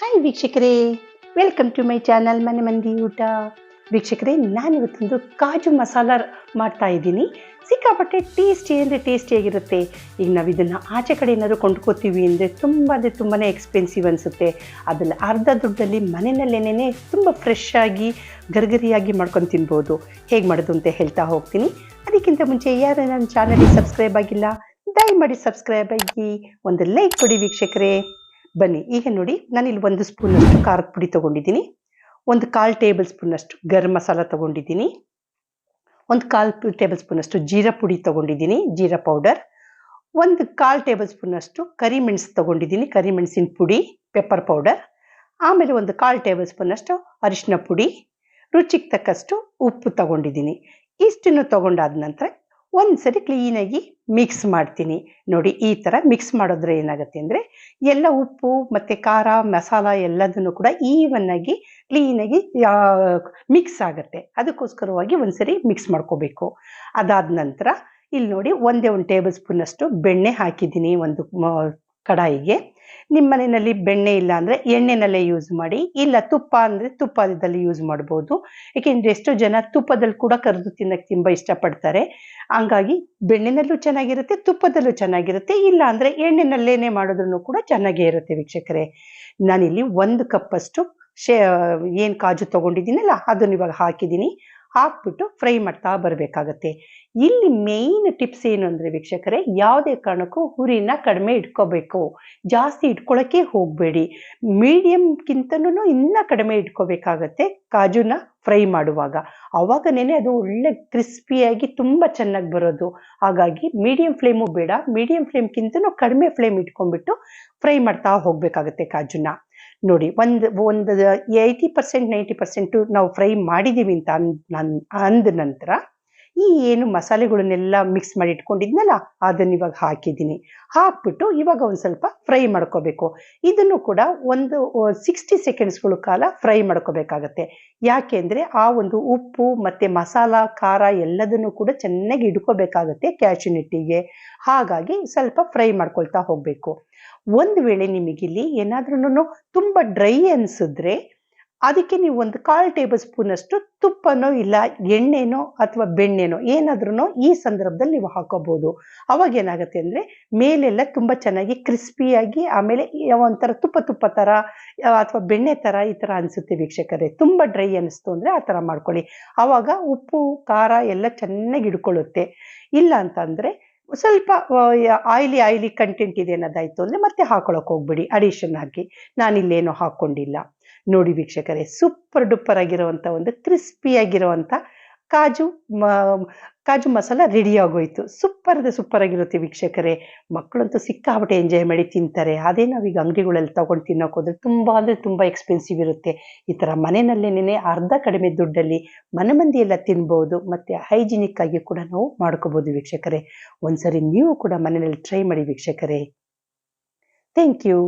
Hi ವೀಕ್ಷಕರೇ. Welcome to my channel ಮನೆ ಮಂದಿ ಊಟ ವೀಕ್ಷಕರೇ, ನಾನಿವತ್ತೊಂದು ಕಾಜು ಮಸಾಲ ಮಾಡ್ತಾ ಇದ್ದೀನಿ. ಸಿಕ್ಕಾಪಟ್ಟೆ ಟೇಸ್ಟಿ ಅಂದರೆ ಟೇಸ್ಟಿಯಾಗಿರುತ್ತೆ ಈಗ ನಾವು ಇದನ್ನು ಆಚೆ ಕಡೆ ಏನಾದರೂ ಕೊಂಡ್ಕೋತೀವಿ ಅಂದರೆ ತುಂಬ ಅಂದರೆ ತುಂಬಾ ಎಕ್ಸ್ಪೆನ್ಸಿವ್ ಅನಿಸುತ್ತೆ. ಅದರಲ್ಲಿ ಅರ್ಧ ದುಡ್ಡಲ್ಲಿ ಮನೆಯಲ್ಲೇನೇ ತುಂಬ ಫ್ರೆಶ್ ಆಗಿ, ಗರ್ಗರಿಯಾಗಿ ಮಾಡ್ಕೊಂಡು ತಿನ್ಬೋದು. ಹೇಗೆ ಮಾಡೋದು ಅಂತ ಹೇಳ್ತಾ ಹೋಗ್ತೀನಿ. ಅದಕ್ಕಿಂತ ಮುಂಚೆ ಯಾರು ನನ್ನ ಚಾನಲಿಗೆ ಸಬ್ಸ್ಕ್ರೈಬ್ ಆಗಿಲ್ಲ, ದಯಮಾಡಿ ಸಬ್ಸ್ಕ್ರೈಬ್ ಆಗಿ, ಒಂದು ಲೈಕ್ ಕೊಡಿ ವೀಕ್ಷಕರೇ. ಬನ್ನಿ, ಈಗ ನೋಡಿ ನಾನು ಇಲ್ಲಿ ಒಂದು ಸ್ಪೂನಷ್ಟು ಖಾರದ ಪುಡಿ ತೊಗೊಂಡಿದ್ದೀನಿ. ಒಂದು ಕಾಲು ಟೇಬಲ್ ಸ್ಪೂನಷ್ಟು ಗರಂ ಮಸಾಲ ತೊಗೊಂಡಿದ್ದೀನಿ. ಒಂದು ಕಾಲು ಟೇಬಲ್ ಸ್ಪೂನಷ್ಟು ಜೀರಾ ಪುಡಿ ತೊಗೊಂಡಿದ್ದೀನಿ, ಜೀರಾ ಪೌಡರ್. ಒಂದು ಕಾಲು ಟೇಬಲ್ ಸ್ಪೂನಷ್ಟು ಕರಿಮೆಣಸು ತೊಗೊಂಡಿದ್ದೀನಿ, ಕರಿಮೆಣಸಿನ ಪುಡಿ, ಪೆಪ್ಪರ್ ಪೌಡರ್. ಆಮೇಲೆ ಒಂದು ಕಾಲು ಟೇಬಲ್ ಸ್ಪೂನಷ್ಟು ಅರಿಶಿನ ಪುಡಿ. ರುಚಿಗೆ ತಕ್ಕಷ್ಟು ಉಪ್ಪು ತಗೊಂಡಿದ್ದೀನಿ. ಇಷ್ಟನ್ನು ತಗೊಂಡಾದ ನಂತರ ಒಂದು ಸರಿ ಕ್ಲೀನಾಗಿ ಮಿಕ್ಸ್ ಮಾಡ್ತೀನಿ. ನೋಡಿ, ಈ ಥರ ಮಿಕ್ಸ್ ಮಾಡೋದ್ರೆ ಏನಾಗುತ್ತೆ ಅಂದರೆ, ಎಲ್ಲ ಉಪ್ಪು ಮತ್ತು ಖಾರ, ಮಸಾಲ ಎಲ್ಲದನ್ನು ಕೂಡ ಈವನ್ನಾಗಿ ಕ್ಲೀನಾಗಿ ಮಿಕ್ಸ್ ಆಗುತ್ತೆ. ಅದಕ್ಕೋಸ್ಕರವಾಗಿ ಒಂದ್ಸರಿ ಮಿಕ್ಸ್ ಮಾಡ್ಕೋಬೇಕು. ಅದಾದ ನಂತರ ಇಲ್ಲಿ ನೋಡಿ ಒಂದೇ ಒಂದು ಟೇಬಲ್ ಸ್ಪೂನಷ್ಟು ಬೆಣ್ಣೆ ಹಾಕಿದ್ದೀನಿ ಒಂದು ಕಡಾಯಿಗೆ. ನಿಮ್ಮ ಮನೆಯಲ್ಲಿ ಬೆಣ್ಣೆ ಇಲ್ಲ ಅಂದರೆ ಎಣ್ಣೆನಲ್ಲೇ ಯೂಸ್ ಮಾಡಿ, ಇಲ್ಲ ತುಪ್ಪ ಅಂದರೆ ತುಪ್ಪದಲ್ಲಿ ಯೂಸ್ ಮಾಡ್ಬೋದು. ಏಕೆಂದರೆ ಎಷ್ಟೋ ಜನ ತುಪ್ಪದಲ್ಲಿ ಕೂಡ ಕರೆದು ತಿನ್ನಕ್ಕೆ ತುಂಬ ಇಷ್ಟಪಡ್ತಾರೆ. ಹಂಗಾಗಿ ಬೆಣ್ಣೆನಲ್ಲೂ ಚೆನ್ನಾಗಿರುತ್ತೆ, ತುಪ್ಪದಲ್ಲೂ ಚೆನ್ನಾಗಿರುತ್ತೆ, ಇಲ್ಲ ಅಂದರೆ ಎಣ್ಣೆನಲ್ಲೇನೆ ಮಾಡೋದ್ರೂ ಕೂಡ ಚೆನ್ನಾಗೇ ಇರುತ್ತೆ ವೀಕ್ಷಕರೇ. ನಾನಿಲ್ಲಿ ಒಂದು ಕಪ್ಪಷ್ಟು ಶೇ, ಏನು ಕಾಜು ತೊಗೊಂಡಿದ್ದೀನಲ್ಲ, ಅದನ್ನು ಇವಾಗ ಹಾಕಿದ್ದೀನಿ. ಹಾಕ್ಬಿಟ್ಟು ಫ್ರೈ ಮಾಡ್ತಾ ಬರಬೇಕಾಗತ್ತೆ. ಇಲ್ಲಿ ಮೇಯ್ನ್ ಟಿಪ್ಸ್ ಏನು ಅಂದರೆ ವೀಕ್ಷಕರೇ, ಯಾವುದೇ ಕಾರಣಕ್ಕೂ ಹುರಿನ ಕಡಿಮೆ ಇಟ್ಕೋಬೇಕು. ಜಾಸ್ತಿ ಇಟ್ಕೊಳ್ಳೋಕ್ಕೆ ಹೋಗಬೇಡಿ. ಮೀಡಿಯಮ್ಗಿಂತನೂ ಇನ್ನೂ ಕಡಿಮೆ ಇಟ್ಕೋಬೇಕಾಗತ್ತೆ ಕಾಜುನ ಫ್ರೈ ಮಾಡುವಾಗ. ಆವಾಗನೇ ಅದು ಒಳ್ಳೆ ಕ್ರಿಸ್ಪಿಯಾಗಿ ತುಂಬ ಚೆನ್ನಾಗಿ ಬರೋದು. ಹಾಗಾಗಿ ಮೀಡಿಯಂ ಫ್ಲೇಮು ಬೇಡ. ಮೀಡಿಯಂ ಫ್ಲೇಮ್ಗಿಂತನೂ ಕಡಿಮೆ ಫ್ಲೇಮ್ ಇಟ್ಕೊಂಡ್ಬಿಟ್ಟು ಫ್ರೈ ಮಾಡ್ತಾ ಹೋಗಬೇಕಾಗತ್ತೆ ಕಾಜುನ. ನೋಡಿ, ಒಂದು ಒಂದು ಏಯ್ಟಿ ಪರ್ಸೆಂಟ್ ನೈಂಟಿ ಪರ್ಸೆಂಟು ನಾವು ಫ್ರೈ ಮಾಡಿದ್ದೀವಿ ಅಂತ ಅಂದ್ ನನ್ನ ಅಂದ ನಂತರ ಈ ಏನು ಮಸಾಲೆಗಳನ್ನೆಲ್ಲ ಮಿಕ್ಸ್ ಮಾಡಿ ಇಟ್ಕೊಂಡಿದ್ನಲ್ಲ, ಅದನ್ನ ಇವಾಗ ಹಾಕಿದ್ದೀನಿ. ಹಾಕ್ಬಿಟ್ಟು ಇವಾಗ ಒಂದು ಸ್ವಲ್ಪ ಫ್ರೈ ಮಾಡ್ಕೋಬೇಕು. ಇದನ್ನು ಕೂಡ ಒಂದು ಸಿಕ್ಸ್ಟಿ ಸೆಕೆಂಡ್ಸ್ಗಳ ಕಾಲ ಫ್ರೈ ಮಾಡ್ಕೋಬೇಕಾಗತ್ತೆ. ಯಾಕೆಂದರೆ ಆ ಒಂದು ಉಪ್ಪು ಮತ್ತು ಮಸಾಲ, ಖಾರ ಎಲ್ಲದನ್ನು ಕೂಡ ಚೆನ್ನಾಗಿ ಹಿಡ್ಕೋಬೇಕಾಗತ್ತೆ ಕ್ಯಾಶುನಿಟ್ಟಿಗೆ ಹಾಗಾಗಿ ಸ್ವಲ್ಪ ಫ್ರೈ ಮಾಡ್ಕೊಳ್ತಾ ಹೋಗಬೇಕು. ಒಂದು ವೇಳೆ ನಿಮಗಿಲ್ಲಿ ಏನಾದ್ರೂ ತುಂಬ ಡ್ರೈ ಅನಿಸಿದ್ರೆ ಅದಕ್ಕೆ ನೀವು ಒಂದು ಕಾಲ್ ಟೇಬಲ್ ಸ್ಪೂನಷ್ಟು ತುಪ್ಪನೋ ಇಲ್ಲ ಎಣ್ಣೆನೋ ಅಥವಾ ಬೆಣ್ಣೆನೋ ಏನಾದ್ರೂ ಈ ಸಂದರ್ಭದಲ್ಲಿ ನೀವು ಹಾಕೋಬಹುದು ಅವಾಗ ಏನಾಗುತ್ತೆ ಅಂದರೆ ಮೇಲೆಲ್ಲ ತುಂಬ ಚೆನ್ನಾಗಿ ಕ್ರಿಸ್ಪಿಯಾಗಿ ಆಮೇಲೆ ಒಂಥರ ತುಪ್ಪ ತುಪ್ಪ ಥರ ಅಥವಾ ಬೆಣ್ಣೆ ಥರ ಈ ಥರ ಅನಿಸುತ್ತೆ ವೀಕ್ಷಕರೇ. ತುಂಬ ಡ್ರೈ ಅನಿಸ್ತು ಅಂದರೆ ಆ ಥರ ಮಾಡ್ಕೊಳ್ಳಿ. ಆವಾಗ ಉಪ್ಪು, ಖಾರ ಎಲ್ಲ ಚೆನ್ನಾಗಿ ಹಿಡ್ಕೊಳ್ಳುತ್ತೆ. ಇಲ್ಲ ಅಂತಂದರೆ ಸ್ವಲ್ಪ ಆಯಿಲಿ ಆಯಿಲಿ ಕಂಟೆಂಟ್ ಇದೆ ಅನ್ನೋದಾಯ್ತು ಅಂದರೆ ಮತ್ತೆ ಹಾಕೊಳಕ್ಕೆ ಹೋಗ್ಬಿಡಿ. ಅಡಿಷನ್ ಹಾಕಿ. ನಾನಿಲ್ಲೇನೋ ಹಾಕ್ಕೊಂಡಿಲ್ಲ ನೋಡಿ ವೀಕ್ಷಕರೇ ಸೂಪರ್ ಡುಪ್ಪರ್ ಆಗಿರುವಂಥ ಒಂದು ಕ್ರಿಸ್ಪಿಯಾಗಿರುವಂಥ ಕಾಜು ಮ, ಕಾಜು ಮಸಾಲ ರೆಡಿ ಆಗೋಯ್ತು. ಸೂಪರ್ ಅಂದರೆ ಸೂಪರ್ ಆಗಿರುತ್ತೆ ವೀಕ್ಷಕರೇ. ಮಕ್ಕಳಂತೂ ಸಿಕ್ಕಾಪಟ್ಟೆ ಎಂಜಾಯ್ ಮಾಡಿ ತಿಂತಾರೆ. ಅದೇ ನಾವೀಗ ಅಂಗಡಿಗಳಲ್ಲಿ ತಗೊಂಡು ತಿನ್ನೋಕೆ ಹೋದ್ರೆ ತುಂಬ ಅಂದರೆ ತುಂಬ ಎಕ್ಸ್ಪೆನ್ಸಿವ್ ಇರುತ್ತೆ. ಈ ಥರ ಮನೆಯಲ್ಲೇನೆ ಅರ್ಧ ಕಡಿಮೆ ದುಡ್ಡಲ್ಲಿ ಮನೆ ಮಂದಿಯೆಲ್ಲ ತಿನ್ಬೋದು. ಮತ್ತು ಹೈಜಿನಿಕ್ ಆಗಿ ಕೂಡ ನಾವು ಮಾಡ್ಕೋಬೋದು ವೀಕ್ಷಕರೇ. ಒಂದ್ಸರಿ ನೀವು ಕೂಡ ಮನೆಯಲ್ಲಿ ಟ್ರೈ ಮಾಡಿ ವೀಕ್ಷಕರೇ. Thank you